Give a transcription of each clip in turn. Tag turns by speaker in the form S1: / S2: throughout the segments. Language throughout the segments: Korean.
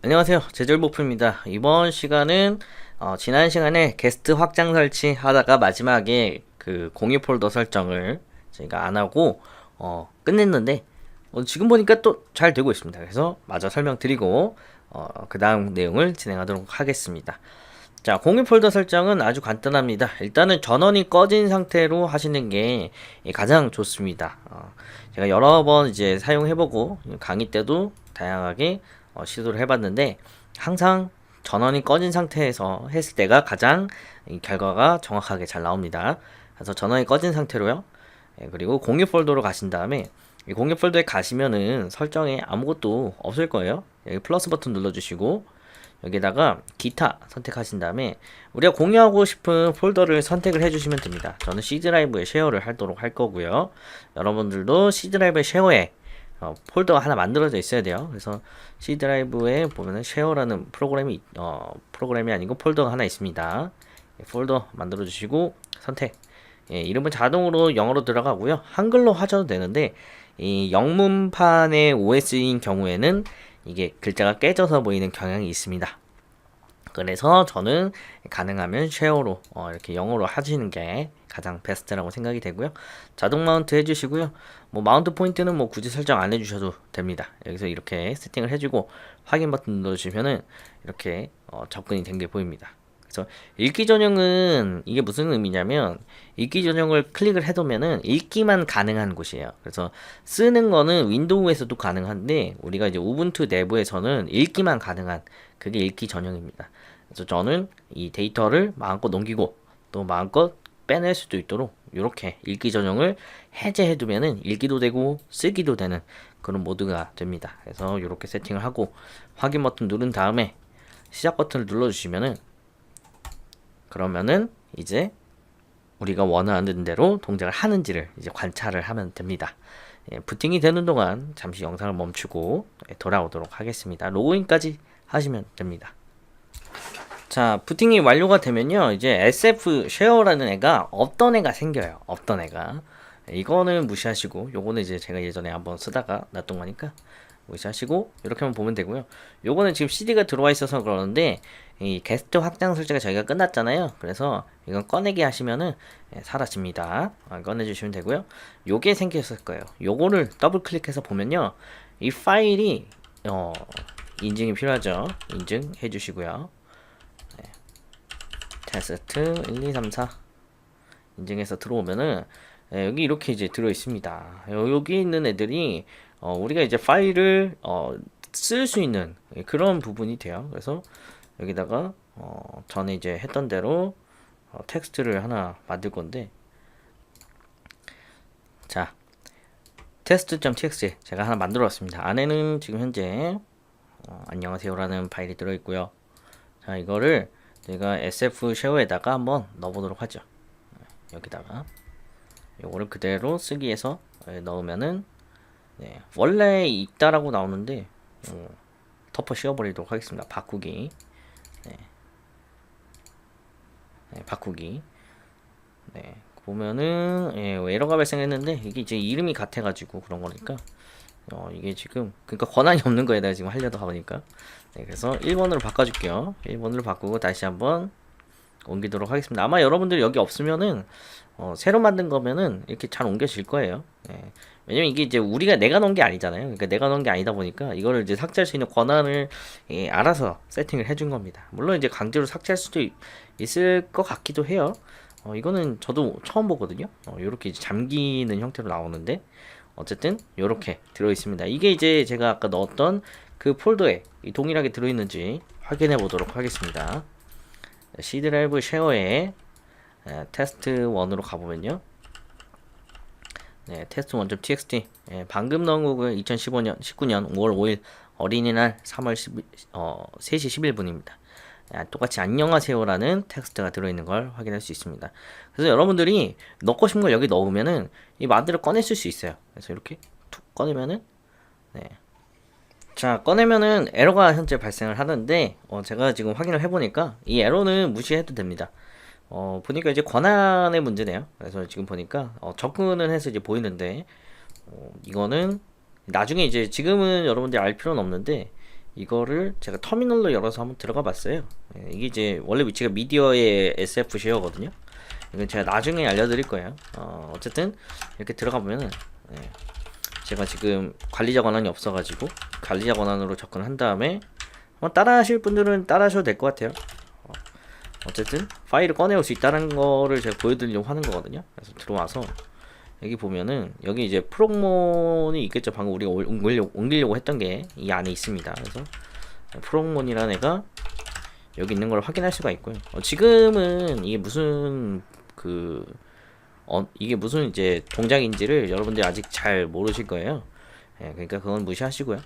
S1: 안녕하세요. 제절보프입니다. 이번 시간은 어, 지난 시간에 게스트 확장 설치 하다가 마지막에 그 공유 폴더 설정을 저희가 안 하고 어, 끝냈는데 어, 지금 보니까 또 잘 되고 있습니다. 그래서 마저 설명드리고 어, 그 다음 내용을 진행하도록 하겠습니다. 자, 공유 폴더 설정은 아주 간단합니다. 일단은 전원이 꺼진 상태로 하시는 게 가장 좋습니다. 어, 제가 여러 번 이제 사용해보고 강의 때도 다양하게 어, 시도를 해봤는데 항상 전원이 꺼진 상태에서 했을 때가 가장 이 결과가 정확하게 잘 나옵니다. 그래서 전원이 꺼진 상태로요. 예, 그리고 공유 폴더로 가신 다음에 이 공유 폴더에 가시면은 설정에 아무것도 없을 거예요. 여기 플러스 버튼 눌러주시고 여기다가 기타 선택하신 다음에 우리가 공유하고 싶은 폴더를 선택을 해주시면 됩니다. 저는 C 드라이브에 쉐어를 하도록 할 거고요. 여러분들도 C 드라이브에 쉐어에 어, 폴더가 하나 만들어져 있어야 돼요. 그래서 C 드라이브에 보면은 쉐어라는 프로그램이 어, 프로그램이 아니고 폴더가 하나 있습니다. 예, 폴더 만들어 주시고 선택. 예, 이름은 자동으로 영어로 들어가고요. 한글로 하셔도 되는데 이 영문판의 OS인 경우에는 이게 글자가 깨져서 보이는 경향이 있습니다. 그래서 저는 가능하면 쉐어로 어, 이렇게 영어로 하시는 게 가장 베스트라고 생각이 되고요. 자동 마운트 해주시고요. 뭐 마운트 포인트는 뭐 굳이 설정 안 해주셔도 됩니다. 여기서 이렇게 세팅을 해주고 확인 버튼 눌러주시면은 이렇게 어, 접근이 된 게 보입니다. 그래서 읽기 전형은 이게 무슨 의미냐면 읽기 전형을 클릭을 해두면은 읽기만 가능한 곳이에요. 그래서 쓰는 거는 윈도우에서도 가능한데 우리가 이제 우분투 내부에서는 읽기만 가능한 그게 읽기 전형입니다. 그래서 저는 이 데이터를 마음껏 넘기고 또 마음껏 빼낼 수도 있도록 이렇게 읽기 전형을 해제해두면은 읽기도 되고 쓰기도 되는 그런 모드가 됩니다. 그래서 이렇게 세팅을 하고 확인 버튼 누른 다음에 시작 버튼을 눌러주시면은 그러면은 이제 우리가 원하는 대로 동작을 하는지를 이제 관찰을 하면 됩니다. 예, 부팅이 되는 동안 잠시 영상을 멈추고 예, 돌아오도록 하겠습니다. 로그인까지 하시면 됩니다. 자, 부팅이 완료가 되면요. 이제 SF 쉐어라는 애가 없던 애가 생겨요. 없던 애가. 이거는 무시하시고 요거는 이제 제가 예전에 한번 쓰다가 놨던 거니까 무시하시고 이렇게만 보면 되고요. 요거는 지금 CD가 들어와 있어서 그러는데 이 게스트 확장 설치가 저희가 끝났잖아요. 그래서 이건 꺼내기 하시면은 예, 사라집니다. 아, 꺼내주시면 되고요. 요게 생겼을 거예요. 요거를 더블 클릭해서 보면요. 이 파일이 어, 인증이 필요하죠. 인증해 주시고요. 네. 테스트 1, 2, 3, 4 인증해서 들어오면은 예, 여기 이렇게 이제 들어 있습니다. 여기 있는 애들이 어, 우리가 이제 파일을 어, 쓸 수 있는 그런 부분이 돼요. 그래서 여기다가 어, 전에 이제 했던 대로 어, 텍스트를 하나 만들 건데 자 test.txt 제가 하나 만들어 왔습니다. 안에는 지금 현재 어, 안녕하세요라는 파일이 들어 있고요. 자 이거를 제가 sf 쉐어에다가 한번 넣어보도록 하죠. 여기다가 요거를 그대로 쓰기해서 넣으면은 네, 원래 있다라고 나오는데 어, 덮어 씌워버리도록 하겠습니다. 바꾸기 네. 네, 바꾸기 네, 보면은 예, 에러가 발생했는데 이게 이제 이름이 같아가지고 그런 거니까 어, 이게 지금 그러니까 권한이 없는 거에다가 지금 하려다 보니까 네, 그래서 1번으로 바꿔줄게요. 1번으로 바꾸고 다시 한번 옮기도록 하겠습니다. 아마 여러분들 여기 없으면은 어, 새로 만든 거면은 이렇게 잘 옮겨질 거예요. 예. 왜냐면 이게 이제 우리가 내가 넣은 게 아니잖아요. 그러니까 내가 넣은 게 아니다 보니까 이거를 이제 삭제할 수 있는 권한을 예, 알아서 세팅을 해준 겁니다. 물론 이제 강제로 삭제할 수도 있, 을 것 같기도 해요. 어, 이거는 저도 처음 보거든요. 어, 이렇게 잠기는 형태로 나오는데 어쨌든 이렇게 들어 있습니다. 이게 이제 제가 아까 넣었던 그 폴더에 동일하게 들어 있는지 확인해 보도록 하겠습니다. C 드라이브 쉐어에 테스트 1으로 가보면요. 네, 테스트 1.txt 예, 방금 넣은 곡은 2015년 19년 5월 5일 어린이날 3월 10, 어, 3시 11분입니다. 아, 똑같이 안녕하세요라는 텍스트가 들어있는 걸 확인할 수 있습니다. 그래서 여러분들이 넣고 싶은 걸 여기 넣으면은 이 마드를 꺼내 쓸 수 있어요. 그래서 이렇게 툭 꺼내면은 네. 자 꺼내면은 에러가 현재 발생을 하는데 어, 제가 지금 확인을 해보니까 이 에러는 무시해도 됩니다. 어, 보니까 이제 권한의 문제네요. 그래서 지금 보니까 어, 접근을 해서 이제 보이는데 어, 이거는 나중에 이제 지금은 여러분들이 알 필요는 없는데 이거를 제가 터미널로 열어서 한번 들어가 봤어요. 예, 이게 이제 원래 위치가 미디어의 SF 쉐어거든요. 이건 제가 나중에 알려드릴 거예요. 어, 어쨌든 이렇게 들어가 보면은 예, 제가 지금 관리자 권한이 없어가지고 관리자 권한으로 접근한 다음에 한번 따라 하실 분들은 따라 하셔도 될 것 같아요. 어, 어쨌든 파일을 꺼내올 수 있다는 거를 제가 보여드리려고 하는 거거든요. 그래서 들어와서 여기 보면은 여기 이제 프로몬이 있겠죠. 방금 우리가 올- 옮기려고, 옮기려고 했던 게 이 안에 있습니다. 그래서 프로몬이라는 애가 여기 있는 걸 확인할 수가 있고요. 어, 지금은 이게 무슨 그 어, 이게 무슨 이제 동작인지를 여러분들이 아직 잘 모르실 거예요. 예, 그러니까 그건 무시하시고요.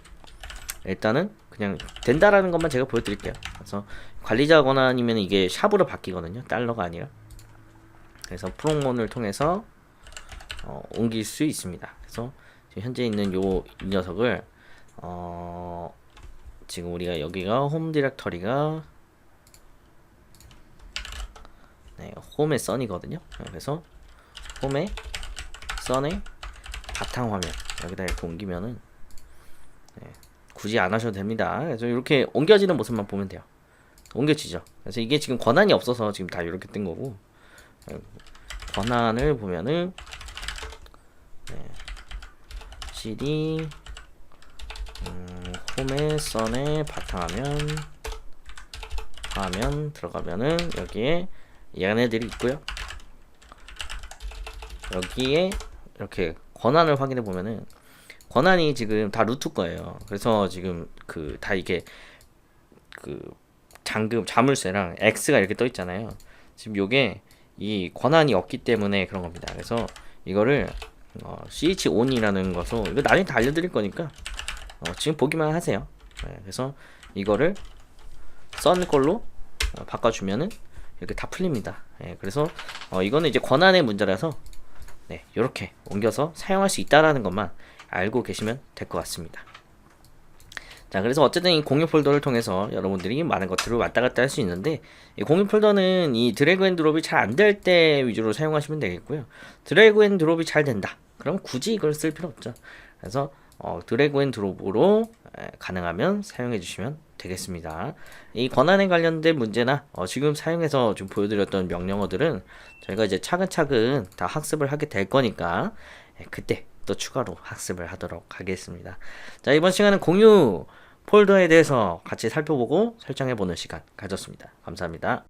S1: 일단은 그냥 된다라는 것만 제가 보여드릴게요. 그래서 관리자 권한이면 이게 샵으로 바뀌거든요. 달러가 아니라. 그래서 프로몬을 통해서 어, 옮길 수 있습니다. 그래서 현재 있는 요이 녀석을 어, 지금 우리가 여기가 홈 디렉터리가 네, 홈의 선이거든요. 그래서 홈에 선에 바탕 화면 여기다 이렇게 옮기면은 네, 굳이 안 하셔도 됩니다. 그래서 이렇게 옮겨지는 모습만 보면 돼요. 옮겨지죠. 그래서 이게 지금 권한이 없어서 지금 다 이렇게 뜬 거고 네, 권한을 보면은 네, CD 음, 홈에 선에 바탕화면 화면 들어가면은 여기에 얘네들이 있고요. 여기에 이렇게 권한을 확인해 보면은 권한이 지금 다 루트 거예요. 그래서 지금 그 다 이게 그 잔금 자물쇠랑 X가 이렇게 떠 있잖아요. 지금 요게 이 권한이 없기 때문에 그런 겁니다. 그래서 이거를 어, CH on이라는 것으로 이거 나중에 다 알려드릴 거니까 어, 지금 보기만 하세요. 네, 그래서 이거를 썬 걸로 어, 바꿔주면은 이렇게 다 풀립니다. 예, 그래서 어, 이거는 이제 권한의 문제라서 네, 이렇게 옮겨서 사용할 수 있다라는 것만 알고 계시면 될 것 같습니다. 자, 그래서 어쨌든 이 공유 폴더를 통해서 여러분들이 많은 것들을 왔다 갔다 할 수 있는데 이 공유 폴더는 이 드래그 앤 드롭이 잘 안 될 때 위주로 사용하시면 되겠고요. 드래그 앤 드롭이 잘 된다. 그럼 굳이 이걸 쓸 필요 없죠. 그래서 어, 드래그 앤 드롭으로 에, 가능하면 사용해 주시면 되겠습니다. 이 권한에 관련된 문제나 어, 지금 사용해서 좀 보여드렸던 명령어들은 저희가 이제 차근차근 다 학습을 하게 될 거니까 예, 그때 또 추가로 학습을 하도록 하겠습니다. 자 이번 시간은 공유 폴더에 대해서 같이 살펴보고 설정해보는 시간 가졌습니다. 감사합니다.